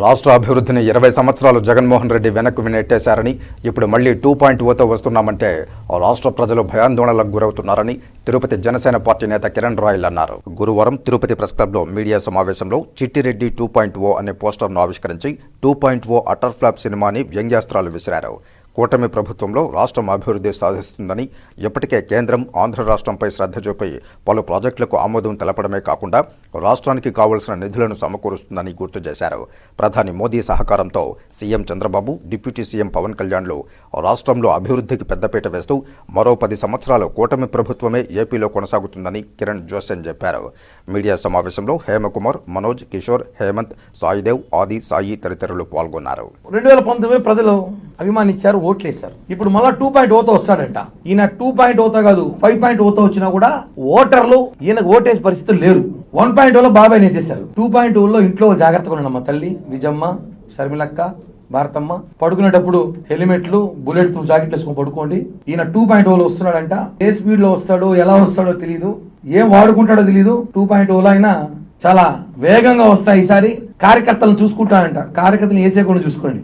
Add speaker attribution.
Speaker 1: రాష్ట్ర అభివృద్ధిని ఇరవై సంవత్సరాలు జగన్మోహన్ రెడ్డి వెనక్కు నెట్టేశారని ఇప్పుడు మళ్ళీ టూ పాయింట్ ఓతో వస్తున్నామంటే రాష్ట్ర ప్రజలు భయాందోళనలకు గురవుతున్నారని తిరుపతి జనసేన పార్టీ నేత కిరణ్ రాయల్ అన్నారు. గురువారం తిరుపతి ప్రెస్ క్లబ్లో మీడియా సమావేశంలో చిట్టిరెడ్డి టూ పాయింట్ ఓ అనే పోస్టర్ను ఆవిష్కరించి two point O utter flop సినిమాని వ్యంగ్యాస్త్రాలు విసిరారు. కూటమి ప్రభుత్వంలో రాష్ట్రం అభివృద్ధి సాధిస్తుందని ఇప్పటికే కేంద్రం ఆంధ్ర రాష్ట్రంపై శ్రద్ధ చూపి పలు ప్రాజెక్టులకు ఆమోదం తెలపడమే కాకుండా రాష్ట్రానికి కావలసిన నిధులను సమకూరుస్తుందని గుర్తు చేశారు. ప్రధాని మోదీ సహకారంతో CM Chandrababu deputy CM Pawan కళ్యాణ్లు రాష్ట్రంలో అభివృద్ధికి పెద్దపీట వేస్తూ మరో పది సంవత్సరాలు కూటమి ప్రభుత్వమే ఏపీలో కొనసాగుతుందని కిరణ్ జోసెన్ చెప్పారు. మీడియా సమావేశంలో హేమకుమార్ మనోజ్ కిషోర్ హేమంత్ సాయిదేవ్ ఆది సాయి తదితరులు పాల్గొన్నారు.
Speaker 2: రెండు వేల పంతొమ్మిది ప్రజలు అభిమానించారు ఓట్లేశారు. ఇప్పుడు మళ్ళా టూ పాయింట్ ఓతో వస్తాడంట. ఈయన టూ పాయింట్ ఓతో కాదు ఫైవ్ పాయింట్ ఓతో వచ్చినా కూడా ఓటర్లు ఈయనకు ఓటేసే పరిస్థితులు లేరు. వన్ పాయింట్ ఓలో బాబాయ్ వేసేశారు టూ పాయింట్ ఓలో ఇంట్లో జాగ్రత్తగా ఉండమ్మా తల్లి విజమ్మ షర్మిలక్క భారతమ్మ. పడుకునేటప్పుడు హెల్మెట్లు బుల్లెట్ ప్రూఫ్ జాకెట్లు వేసుకొని పడుకోండి. ఈయన టూ పాయింట్ ఓలో వస్తున్నాడంట. ఏ స్పీడ్లో వస్తాడో ఎలా వస్తాడో తెలియదు ఏం వాడుకుంటాడో తెలియదు టూ పాయింట్ ఓలో అయినా చాలా వేగంగా వస్తాయి ఈసారి. కార్యకర్తలను చూసుకుంటాడంట. కార్యకర్తలు వేసేయకుండా చూసుకోండి.